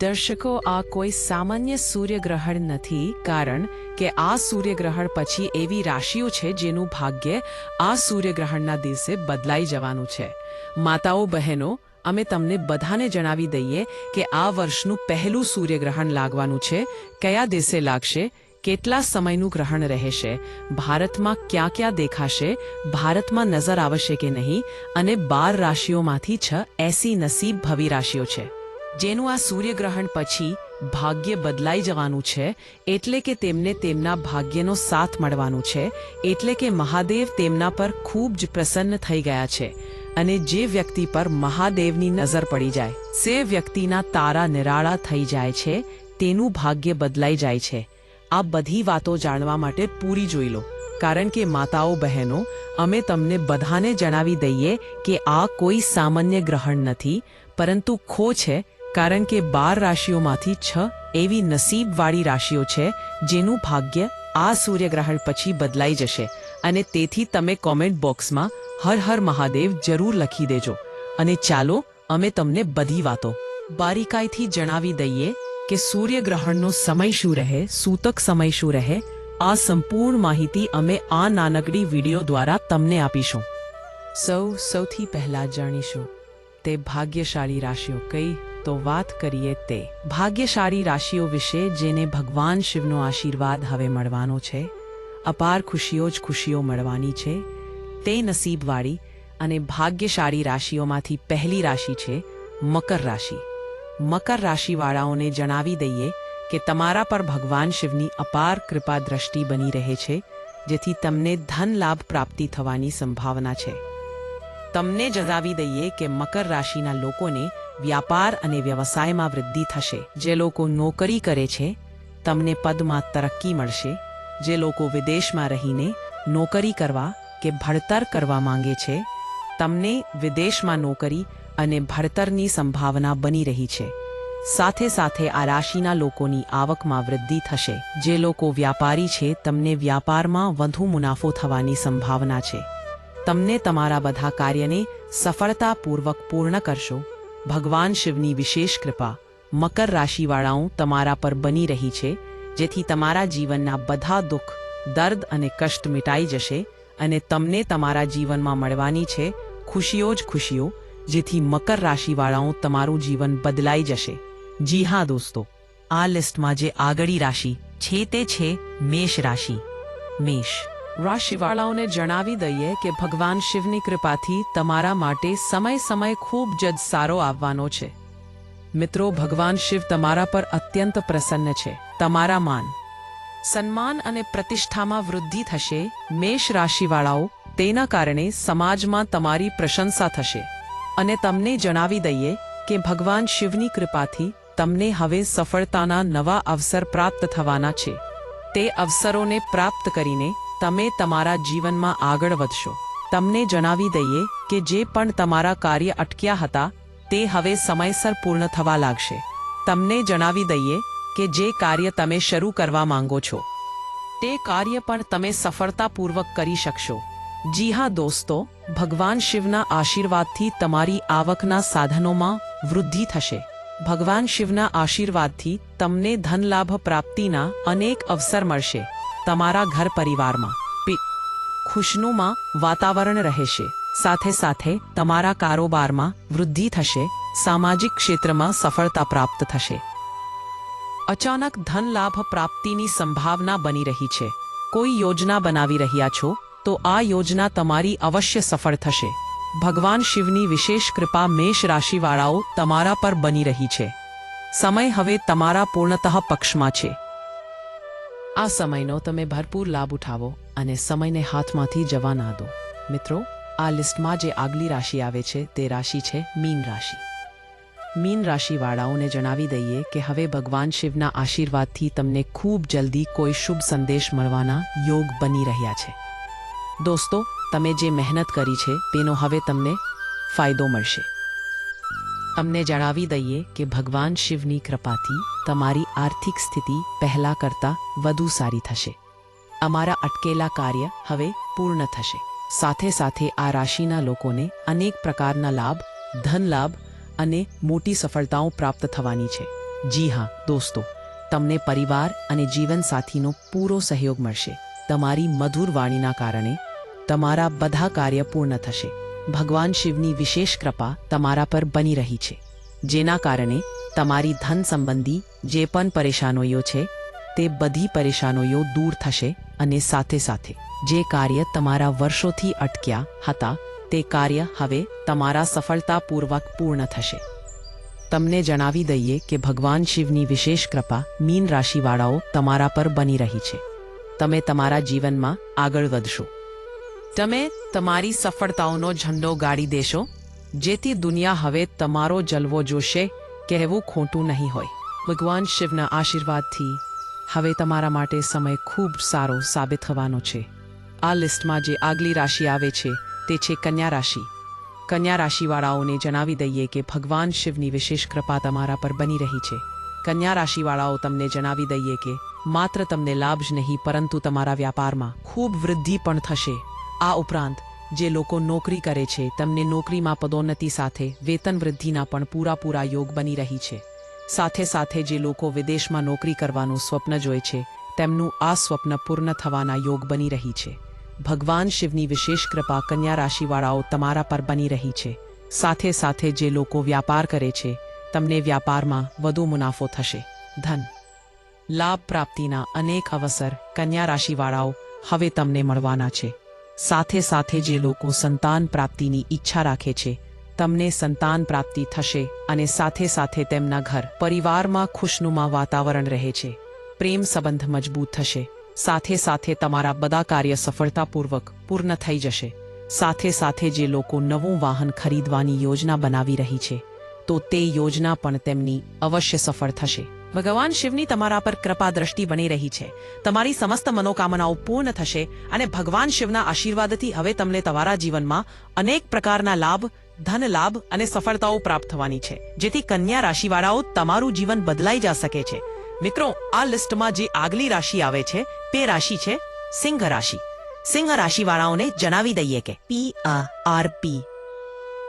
દર્શકો આ કોઈ સામાન્ય સૂર્યગ્રહણ નથી, કારણ કે આ સૂર્યગ્રહણ પછી એવી રાશિઓ છે જેનું ભાગ્ય આ સૂર્યગ્રહણના દિવસે બદલાઈ જવાનું છે. માતાઓ, બહેનો, અમે તમને બધાને જણાવી દઈએ કે આ વર્ષનું પહેલું સૂર્યગ્રહણ લાગવાનું છે, કયા દિવસે લાગશે, કેટલા સમયનું ગ્રહણ રહેશે, ભારતમાં ક્યાં ક્યાં દેખાશે, ભારતમાં નજર આવશે કે નહીં, અને બાર રાશિઓમાંથી છ એસી નસીબ ભવી રાશિઓ છે. જેનું આ સૂર્યગ્રહણ પછી ભાગ્ય બદલાઈ જવાનું છે, એટલે કે તેમને તેમના ભાગ્યનો સાથ મળવાનું છે, એટલે કે મહાદેવ તેમના પર ખૂબ જ પ્રસન્ન થઈ ગયા છે અને જે વ્યક્તિ પર મહાદેવની નજર પડી જાય તે વ્યક્તિના તારા નિરાળા થઈ જાય છે, તેનું ભાગ્ય બદલાઈ જાય છે. આ બધી વાતો જાણવા માટે પૂરી જોઈ લો, કારણ કે માતાઓ બહેનો, અમે તમને બધાને જણાવી દઈએ કે આ કોઈ સામાન્ય ગ્રહણ નથી, પરંતુ ખો છે કારણ કે બાર રાશિઓમાંથી છ એવી નસીબવાળી રાશિઓ છે, જેનું ભાગ્ય આ સૂર્યગ્રહણ પછી બદલાઈ જશે. અને તેથી તમે કોમેન્ટ બોક્સમાં હર હર મહાદેવ જરૂર લખી દેજો. અને ચાલો, અમે તમને બધી વાતો બારીકાઈથી જણાવી દઈએ કે સૂર્યગ્રહણનો સમય શું રહે, સૂતક સમય શું રહે, આ સંપૂર્ણ માહિતી અમે આ નાનકડી વીડિયો દ્વારા તમને આપીશું. સૌ સૌથી પહેલા જાણીશું તે ભાગ્યશાળી રાશિઓ કઈ તો વાત કરીએ તે. ભાગ્યશાળી રાશિઓ વિશે જેને ભગવાન શિવનો આશીર્વાદ હવે મળવાનો છે. અપાર ખુશીઓ જ ખુશીઓ મળવાની છે. તે નસીબવાળી અને ભાગ્યશાળી રાશિઓમાંથી પહેલી રાશિ છે મકર રાશિ. મકર રાશિવાળાઓને જણાવી દઈએ કે તમારા પર ભગવાન શિવની અપાર કૃપા દ્રષ્ટિ બની રહે છે, જેથી તમને ધન લાભ પ્રાપ્તિ થવાની સંભાવના છે. તમને જણાવી દઈએ કે મકર રાશિના લોકોને વ્યાપાર અને વ્યવસાયમાં વૃદ્ધિ થશે. જે લોકો નોકરી કરે છે, તમને પદમાં તરક્કી મળશે. જે લોકો વિદેશમાં રહીને નોકરી કરવા કે ભણતર કરવા માંગે છે, તમને વિદેશમાં નોકરી અને ભણતરની સંભાવના બની રહી છે. સાથે સાથે આ રાશિના લોકોની આવકમાં વૃદ્ધિ થશે. જે લોકો વ્યાપારી છે, તમને વ્યાપારમાં વધુ મુનાફો થવાની સંભાવના છે. તમને તમારા બધા કાર્યને સફળતાપૂર્વક પૂર્ણ કરશો. ભગવાન શિવની વિશેષ કૃપા મકર રાશિવાળાઓ તમારા પર બની રહી છે, જેથી તમારા જીવનના બધા દુઃખ, દર્દ અને કષ્ટ મિટાઈ જશે અને તમને તમારા જીવનમાં મળવાની છે ખુશીઓ જ ખુશીઓ, જેથી મકર રાશિવાળાઓ તમારું જીવન બદલાઈ જશે. જી હા દોસ્તો, આ લિસ્ટમાં જે આગળી રાશિ છે તે છે મેષ રાશિ. મેષ. રાશિવાળાઓને જણાવી દઈએ કે ભગવાન શિવની કૃપાથી તમારા માટે સમય સમય ખૂબ જ સારો આવવાનો છે. મિત્રો, ભગવાન શિવ તમારા પર અત્યંત પ્રસન્ન છે. તમારા માન, સન્માન અને પ્રતિષ્ઠામાં વૃદ્ધિ થશે. મેષ રાશિવાળાઓ, તેના કારણે સમાજમાં તમારી પ્રશંસા થશે. અને તમને જણાવી દઈએ કે ભગવાન શિવની કૃપાથી તમને હવે સફળતાના નવા અવસર પ્રાપ્ત થવાના છે. તે અવસરોને પ્રાપ્ત કરીને તમે તમારા જીવનમાં આગળ વધશો. તમને જણાવી દઈએ કે જે પણ તમારા કાર્ય અટક્યા હતા, તે હવે સમયસર પૂર્ણ થવા લાગશે. તમને જણાવી દઈએ કે જે કાર્ય તમે શરૂ કરવા માંગો છો, તે કાર્ય પણ તમે સફળતાપૂર્વક કરી શકશો. જી હા, દોસ્તો, ભગવાન શિવના આશીર્વાદથી તમારી આવકના સાધનોમાં વૃદ્ધિ થશે. ભગવાન શિવના આશીર્વાદથી તમને ધનલાભ પ્રાપ્તિના અનેક અવસર મળશે. તમારા ઘર પરિવારમાં. ખુશનુમાં વાતાવરણ રહેશે. સાથે સાથે તમારા કારોબારમાં વૃદ્ધિ થશે. સામાજિક ક્ષેત્રમાં સફળતા પ્રાપ્ત થશે. અચાનક ધન લાભ પ્રાપ્તિની સંભાવના બની રહી છે. કોઈ યોજના બનાવી રહ્યા છો, તો આ યોજના તમારી અવશ્ય સફળ થશે. ભગવાન શિવની વિશેષ કૃપા મેષ રાશિવાળાઓ તમારા પર બની રહી છે. સમય હવે તમારા પૂર્ણતઃ પક્ષમાં છે. આ સમયનો તમે ભરપૂર લાભ ઉઠાવો અને સમયને હાથમાંથી જવા ના દો. મિત્રો, આ લિસ્ટમાં જે આગલી રાશિ આવે છે તે રાશિ છે મીન રાશિ. મીન રાશિવાળાઓને જણાવી દઈએ કે હવે ભગવાન શિવના આશીર્વાદથી તમને ખૂબ જલ્દી કોઈ શુભ સંદેશ મળવાના યોગ બની રહ્યા છે. દોસ્તો, તમે જે મહેનત કરી છે તેનો હવે તમને ફાયદો મળશે. અમને જણાવી દઈએ કે ભગવાન શિવની કૃપાથી તમારી આર્થિક સ્થિતિ પહેલા કરતાં વધુ સારી થશે. અમારા અટકેલા કાર્ય હવે પૂર્ણ થશે. સાથે સાથે આ રાશિના લોકોને અનેક પ્રકારના લાભ, ધન લાભ અને મોટી સફળતાઓ પ્રાપ્ત થવાની છે. જી હા, દોસ્તો, તમને પરિવાર અને જીવનસાથીનો પૂરો સહયોગ મળશે. તમારી મધુર વાણીના કારણે તમારા બધા કાર્ય પૂર્ણ થશે. ભગવાન શિવની વિશેષ કૃપા તમારા પર બની રહી છે, જેના કારણે તમારી ધન સંબંધી જે પણ પરેશાનીઓ છે, તે બધી પરેશાનીઓ દૂર થશે અને સાથે સાથે જે કાર્ય તમારા વર્ષોથી અટક્યા હતા, તે કાર્ય હવે તમારા સફળતાપૂર્વક પૂર્ણ થશે. તમને જણાવી દઈએ કે ભગવાન શિવની વિશેષ કૃપા મીન રાશિવાળાઓ તમારા પર બની રહી છે. તમે તમારા જીવનમાં આગળ વધશો. તમે તમારી સફળતાઓનો ઝંડો ગાડી દેશો, જેથી દુનિયા હવે તમારો જલવો જોશે, કહેવું ખોટું નહીં હોય. ભગવાન શિવના આશીર્વાદથી હવે તમારા માટે સમય ખૂબ સારો સાબિત થવાનો છે. આ લિસ્ટમાં જે આગલી રાશિ આવે છે, તે છે કન્યા રાશિ. કન્યા રાશિવાળાઓને જણાવી દઈએ કે ભગવાન શિવની વિશેષ કૃપા તમારા પર બની રહી છે. કન્યા રાશિવાળાઓ તમને જણાવી દઈએ કે માત્ર તમને લાભ જ નહીં, પરંતુ તમારા વ્યાપારમાં ખૂબ વૃદ્ધિ પણ થશે. આ ઉપરાંત, જે લોકો નોકરી કરે છે, તેમને નોકરીમાં પદોન્નતિ સાથે વેતન વૃદ્ધિના પણ પૂરા પૂરા યોગ બની રહી છે. સાથે સાથે જે લોકો વિદેશમાં નોકરી કરવાનું સ્વપ્ન જોય છે, તેમનું આ સ્વપ્ન પૂર્ણ થવાના યોગ બની રહી છે. ભગવાન શિવની વિશેષ કૃપા કન્યા રાશિવાળાઓ તમારા પર બની રહી છે. સાથે સાથે જે લોકો વ્યાપાર કરે છે, તમને વ્યાપારમાં વધુ મુનાફો થશે. ધન. લાભ પ્રાપ્તિના અનેક અવસર કન્યા રાશિવાળાઓ હવે તમને મળવાના છે. સાથે સાથે જે લોકો સંતાન પ્રાપ્તિની ઈચ્છા રાખે છે, તમને સંતાન પ્રાપ્તિ થશે અને સાથે સાથે તેમના ઘર, પરિવારમાં ખુશનુમા વાતાવરણ રહે છે. પ્રેમ સંબંધ મજબૂત થશે. સાથે સાથે તમારા બધા કાર્ય સફળતાપૂર્વક પૂર્ણ થઈ જશે. સાથે સાથે જે લોકો નવું વાહન ખરીદવાની યોજના બનાવી રહી છે, તો તે યોજના પણ તેમની અવશ્ય સફળ થશે. ભગવાન શિવની તમારા પર કૃપા દ્રષ્ટિ બની રહી છે. તમારી સમસ્ત મનોકામનાઓ પૂર્ણ થશે અને ભગવાન શિવના આશીર્વાદથી હવે તમને તમારા જીવનમાં અનેક પ્રકારના લાભ, ધન લાભ અને સફળતાઓ પ્રાપ્ત થવાની છે. જેથી કન્યા રાશિવાળાઓ તમારું જીવન બદલાઈ જા શકે છે. મિત્રો, આ લિસ્ટમાં જે આગલી રાશિ આવે છે, તે રાશિ છે સિંહ રાશિ. સિંહ રાશિવાળાઓને જણાવી દઈએ કે પી આર પી.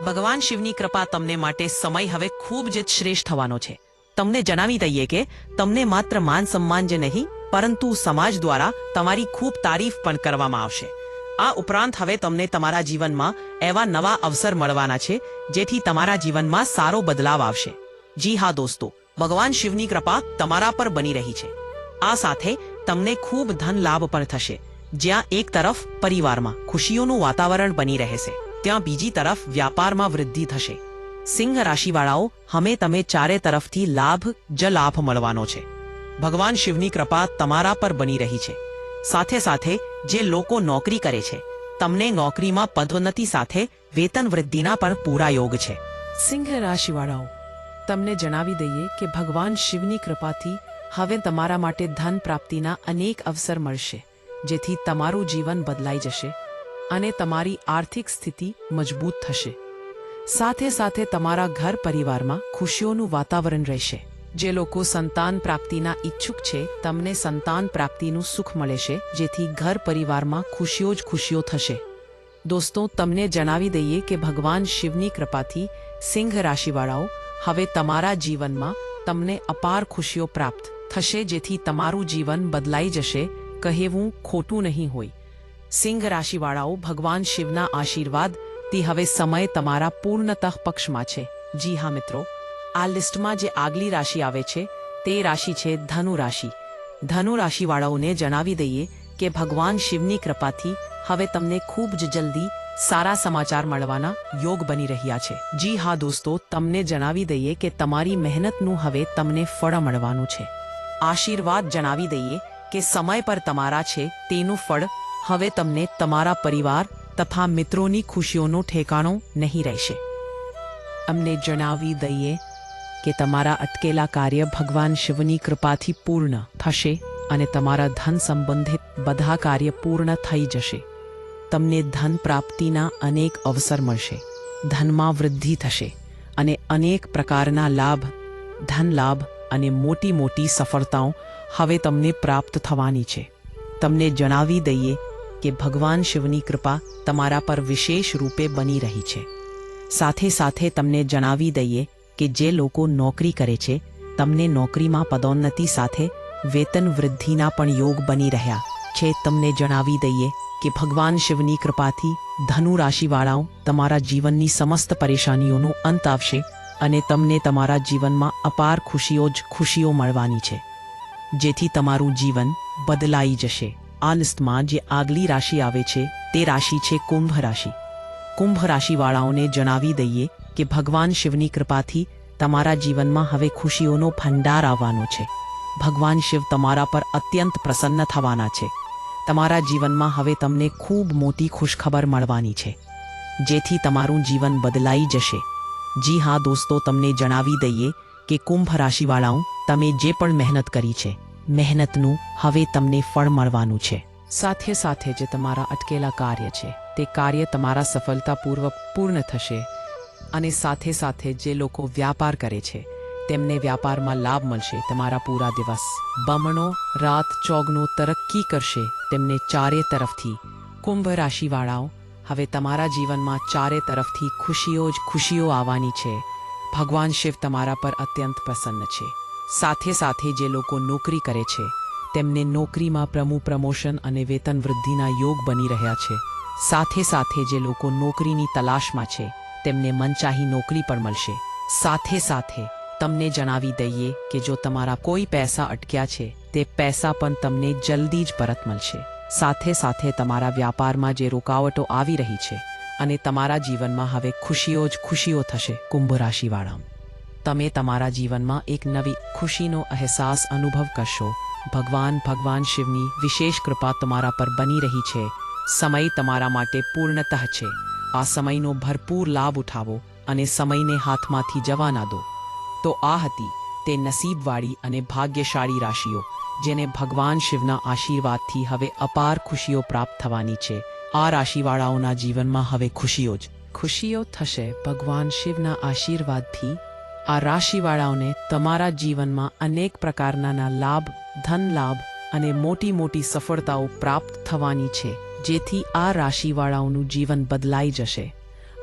ભગવાન શિવની કૃપા તમને માટે સમય હવે ખૂબ જ શ્રેષ્ઠ થવાનો છે. તમને જણાવી દઈએ કે તમને માત્ર માન સન્માન જ નહીં, પરંતુ સમાજ દ્વારા તમારી ખૂબ તારીફ પણ કરવામાં આવશે. આ ઉપરાંત હવે તમને તમારા જીવનમાં એવા નવા અવસર મળવાના છે, જેથી તમારા જીવનમાં સારો બદલાવ આવશે. જી હા દોસ્તો, ભગવાન શિવની કૃપા તમારા પર બની રહી છે. આ સાથે તમને ખૂબ ધન લાભ પણ થશે. જ્યાં એક તરફ પરિવારમાં ખુશીઓનું વાતાવરણ બની રહેશે, ત્યાં બીજી તરફ વ્યાપારમાં વૃદ્ધિ થશે. સિંહ રાશિવાળાઓ, હમે તમે ચારે તરફથી લાભ જ લાભ મળવાનો છે. ભગવાન શિવની કૃપા તમારા પર બની રહી છે. સાથે સાથે, જે લોકો નોકરી કરે છે, તમને નોકરીમાં પદોન્નતિ સાથે વેતન વૃદ્ધિના પણ પૂરા યોગ છે. સિંહ રાશિવાળાઓ, તમને જણાવી દઈએ કે ભગવાન શિવની કૃપાથી હવે તમારા માટે ધન પ્રાપ્તિના અનેક અવસર મળશે, જેથી તમારું જીવન બદલાઈ જશે અને તમારી આર્થિક સ્થિતિ મજબૂત થશે. સાથે સાથે તમારા ઘર પરિવારમાં ખુશીઓનું વાતાવરણ રહેશે. જે લોકો સંતાન પ્રાપ્તિના ઈચ્છુક છે, તમને સંતાન પ્રાપ્તિનું સુખ મળે જેથી ઘર પરિવારમાં ખુશીઓ જ ખુશીઓ થશે. દોસ્તો, તમને જણાવી દઈએ કે ભગવાન શિવની કૃપાથી સિંહ રાશિવાળાઓ હવે તમારા જીવનમાં તમને અપાર ખુશીઓ પ્રાપ્ત થશે, જેથી તમારું જીવન બદલાઈ જશે, કહેવું ખોટું નહીં હોય. સિંહ રાશિવાળાઓ ભગવાન શિવના આશીર્વાદ તે હવે સમય તમારા પૂર્ણતઃ પક્ષમાં છે. જી હા, મિત્રો. આ લિસ્ટમાં જે આગલી રાશિ આવે છે, તે રાશિ છે ધનુ રાશિ. ધનુ રાશિવાળાઓને જણાવી દઈએ કે ભગવાન શિવની કૃપાથી હવે તમને ખૂબ જ જલ્દી સારા સમાચાર મળવાના યોગ બની રહ્યા છે. જી હા, દોસ્તો, તમને જણાવી દઈએ કે તમારી મહેનતનું હવે તમને ફળ મળવાનું છે. આશીર્વાદ જણાવી દઈએ કે સમય પર તમારા છે તેનું ફળ. હવે તમને તમારા પરિવાર તથા મિત્રોની ખુશીઓનો ઠેકાણો નહીં રહેશે. અમને જણાવી દઈએ કે તમારા અટકેલા કાર્ય ભગવાન શિવની કૃપાથી પૂર્ણ થશે અને તમારા ધન સંબંધિત બધા કાર્ય પૂર્ણ થઈ જશે. તમને ધન પ્રાપ્તિના અનેક અવસર મળશે. ધનમાં વૃદ્ધિ થશે અને અનેક પ્રકારના લાભ, ધન લાભ અને મોટી મોટી સફળતાઓ હવે તમને પ્રાપ્ત થવાની છે. તમને જણાવી દઈએ કે ભગવાન શિવની કૃપા તમારા પર વિશેષ રૂપે બની રહી છે. સાથે સાથે તમને જણાવી દઈએ કે જે લોકો નોકરી કરે છે, તમને નોકરીમાં પદોન્નતિ સાથે વેતન વૃદ્ધિના પણ યોગ બની રહ્યા છે. તમને જણાવી દઈએ કે ભગવાન શિવની કૃપાથી ધનુ રાશિવાળાઓ તમારા જીવનની સમસ્ત પરેશાનીઓનો અંત આવશે અને તમને તમારા જીવનમાં અપાર ખુશીઓ જ ખુશીઓ મળવાની છે. જેથી તમારું જીવન બદલાઈ જશે. આ લિસ્ટમાં જે આગલી રાશિ આવે છે, તે રાશિ છે કુંભ રાશિ. કુંભ રાશિવાળાઓને જણાવી દઈએ કે ભગવાન શિવની કૃપાથી તમારા જીવનમાં હવે ખુશીઓનો ભંડાર આવવાનો છે. ભગવાન શિવ તમારા પર અત્યંત પ્રસન્ન થવાના છે. તમારા જીવનમાં હવે તમને ખૂબ મોટી ખુશખબર મળવાની છે. જેથી તમારું જીવન બદલાઈ જશે. જી હા દોસ્તો, તમને જણાવી દઈએ કે કુંભ રાશિવાળાઓ, તમે જે પણ મહેનત કરી છે મહેનતનું હવે તમને ફળ મળવાનું છે. સાથે સાથે જે તમારા અટકેલા કાર્ય છે, તે કાર્ય તમારા સફળતાપૂર્વક પૂર્ણ થશે અને સાથે સાથે જે લોકો વ્યાપાર કરે છે, તેમને વ્યાપારમાં લાભ મળશે. તમારા પૂરા દિવસ બમણો, રાત ચોગનો તરક્કી કરશે. તેમને ચારે તરફથી કુંભ રાશિવાળાઓ, હવે તમારા જીવનમાં ચારે તરફથી ખુશીઓ જ ખુશીઓ આવવાની છે. ભગવાન શિવ તમારા પર અત્યંત પ્રસન્ન છે. સાથે સાથે જે લોકો નોકરી કરે છે, તેમને નોકરીમાં પ્રમુ પ્રમોશન અને વેતન વૃદ્ધિના યોગ બની રહ્યા છે. સાથે સાથે જે લોકો નોકરીની તલાશમાં છે, તેમને મનચાહી નોકરી પણ મળશે. સાથે સાથે, તમને જણાવી દઈએ કે જો તમારા કોઈ પૈસા અટક્યા છે, તે પૈસા પણ તમને જલ્દી જ પરત મળશે. સાથે સાથે તમારા વ્યાપારમાં જે રોકાવટો આવી રહી છે, અને તમારા જીવનમાં હવે ખુશીઓ જ ખુશીઓ થશે. કુંભ રાશિવાળા તમે તમારા જીવનમાં એક નવી ખુશીનો અહેસાસ અનુભવ કરશો. ભગવાન ભગવાન શિવની વિશેષ કૃપા તમારા પર બની રહી છે. સમય તમારા માટે પૂર્ણતઃ છે. આ સમયનો ભરપૂર લાભ ઉઠાવો અને સમયને હાથમાંથી જવા ના દો. તો આ હતી તે નસીબવાળી અને ભાગ્યશાળી રાશિઓ, જેને ભગવાન શિવના આશીર્વાદથી હવે અપાર ખુશીઓ પ્રાપ્ત થવાની છે. આ રાશિવાળાઓના જીવનમાં હવે ખુશીઓ જ. ખુશીઓ થશે ભગવાન શિવના આશીર્વાદથી આ રાશિવાળાઓને તમારા જીવનમાં અનેક પ્રકારના લાભ, ધન લાભ અને મોટી મોટી સફળતાઓ પ્રાપ્ત થવાની છે, જેથી આ રાશિવાળાઓનું જીવન બદલાઈ જશે.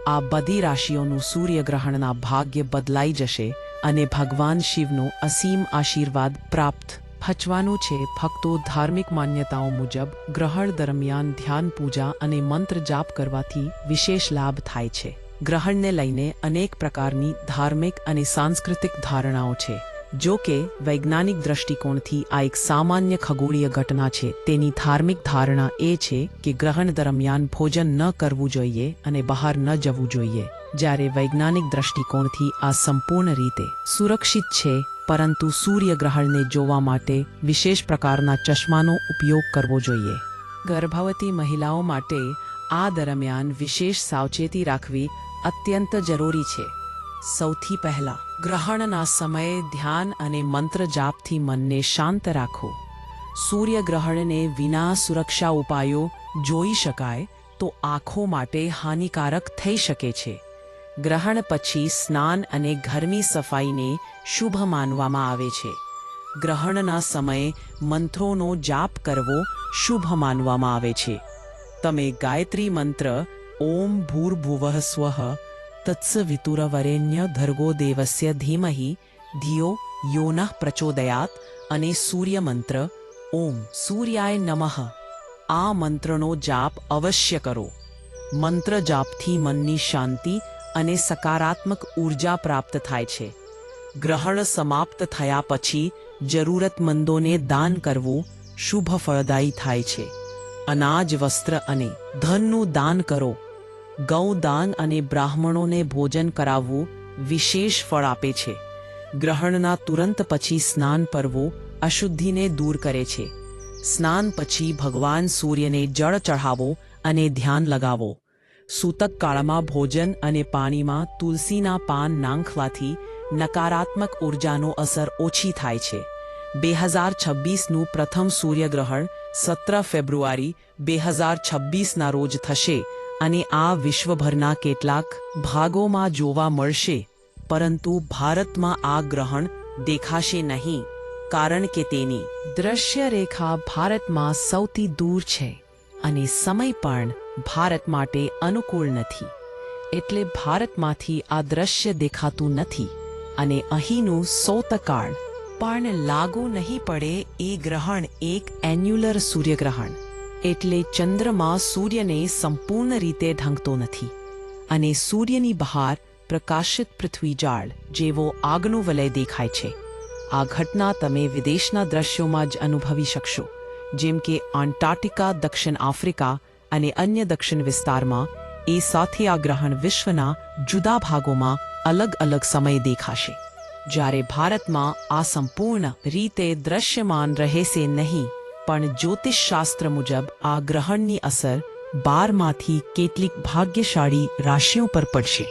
આ બધી રાશિઓનું સૂર્યગ્રહણના ભાગ્ય બદલાઈ જશે અને ભગવાન શિવનો અસીમ આશીર્વાદ પ્રાપ્ત. ફચવાનું છે, ભક્તો ધાર્મિક માન્યતાઓ મુજબ ગ્રહણ દરમિયાન ધ્યાન પૂજા અને મંત્ર જાપ કરવાથી વિશેષ લાભ થાય છે. ગ્રહણને લઈને અનેક પ્રકારની ધાર્મિક અને સાંસ્કૃતિક ધારણાઓ છે. જો કે, વૈજ્ઞાનિક દ્રષ્ટિકોણથી આ એક સામાન્ય ખગોળીય ઘટના છે. તેની ધાર્મિક ધારણા એ છે કે ગ્રહણ દરમિયાન ભોજન ન કરવું જોઈએ અને બહાર ન જવું જોઈએ. જ્યારે વૈજ્ઞાનિક દ્રષ્ટિકોણથી આ સંપૂર્ણ રીતે સુરક્ષિત છે, પરંતુ સૂર્યગ્રહણને જોવા માટે વિશેષ પ્રકારના ચશ્માનો ઉપયોગ કરવો જોઈએ. ગર્ભવતી મહિલાઓ માટે આ દરમિયાન વિશેષ સાવચેતી રાખવી અત્યંત જરૂરી છે. સૌથી પહેલા, ગ્રહણના સમયે ધ્યાન અને મંત્ર જાપથી મનને શાંત રાખો. સૂર્યગ્રહણને વિના સુરક્ષા ઉપાયો જોઈ શકાય તો આંખો માટે હાનિકારક થઈ શકે છે. ગ્રહણ પછી સ્નાન અને ઘરની સફાઈને શુભ માનવામાં આવે છે. ગ્રહણના સમયે મંત્રોનો જાપ કરવો શુભ માનવામાં આવે છે. તમે ગાયત્રી મંત્ર ઓમ ભૂર્ભુવઃ સ્વઃ તત્સવિતુરવરેણ્ય ધર્ગો દેવસ્ય ધીમહિ ધિયો યોનઃ પ્રચોદયાત અને સૂર્ય મંત્ર ઓમ સૂર્યાય નમઃ આ મંત્રનો જાપ અવશ્ય કરો મંત્ર જાપથી મનની શાંતિ અને સકારાત્મક ઊર્જા પ્રાપ્ત થાય છે ગ્રહણ સમાપ્ત થયા પછી જરૂરતમંદોને દાન કરવું શુભ ફળદાયી થાય છે અનાજ વસ્ત્ર અને ધનનું દાન કરો ગૌદાન અને બ્રાહ્મણોને ભોજન કરાવવું વિશેષ ફળ આપે છે. ગ્રહણના તુરંત પછી સ્નાન કરવું અશુદ્ધિને દૂર કરે છે. સ્નાન પછી ભગવાન સૂર્યને જળ ચઢાવો અને ધ્યાન લગાવો. સૂતક કાળમાં ભોજન અને પાણીમાં તુલસીના પાન નાંખવાથી નકારાત્મક ઉર્જાનો અસર ઓછી થાય છે. બે હજાર છવ્વીસનું પ્રથમ સૂર્યગ્રહણ સત્ર ફેબ્રુઆરી બે હજાર છવ્વીસના રોજ થશે. અને આ વિશ્વભરના કેટલાક ભાગોમાં જોવા મળશે, પરંતુ ભારતમાં આ ગ્રહણ દેખાશે નહીં, કારણ કે તેની દ્રશ્ય રેખા ભારતમાં સૌથી દૂર છે અને સમય પણ ભારત માટે અનુકૂળ નથી, એટલે ભારતમાંથી આ દ્રશ્ય દેખાતું નથી અને અહીંનું સૌતકાળ પણ લાગુ નહીં પડે એ ગ્રહણ એક એન્યુલર સૂર્યગ્રહણ. એટલે ચંદ્રમાં સૂર્યને સંપૂર્ણ રીતે ઢંકતો નથી અને સૂર્યની બહાર પ્રકાશિત પૃથ્વી જાળ જેવો આગનો વલય દેખાય છે. આ ઘટના તમે વિદેશના દ્રશ્યોમાં જ અનુભવી શકશો, જેમ કે આન્ટાર્ટિકા દક્ષિણ આફ્રિકા અને અન્ય દક્ષિણ વિસ્તારમાં એ સાથે આ ગ્રહણ વિશ્વના જુદા ભાગોમાં અલગ અલગ સમયે દેખાશે. જ્યારે ભારતમાં આ સંપૂર્ણ રીતે દ્રશ્યમાન રહેશે નહીં પણ જ્યોતિષશાસ્ત્ર મુજબ આ ગ્રહણની અસર બારમાંથી કેટલીક ભાગ્યશાળી રાશિઓ પર પડશે.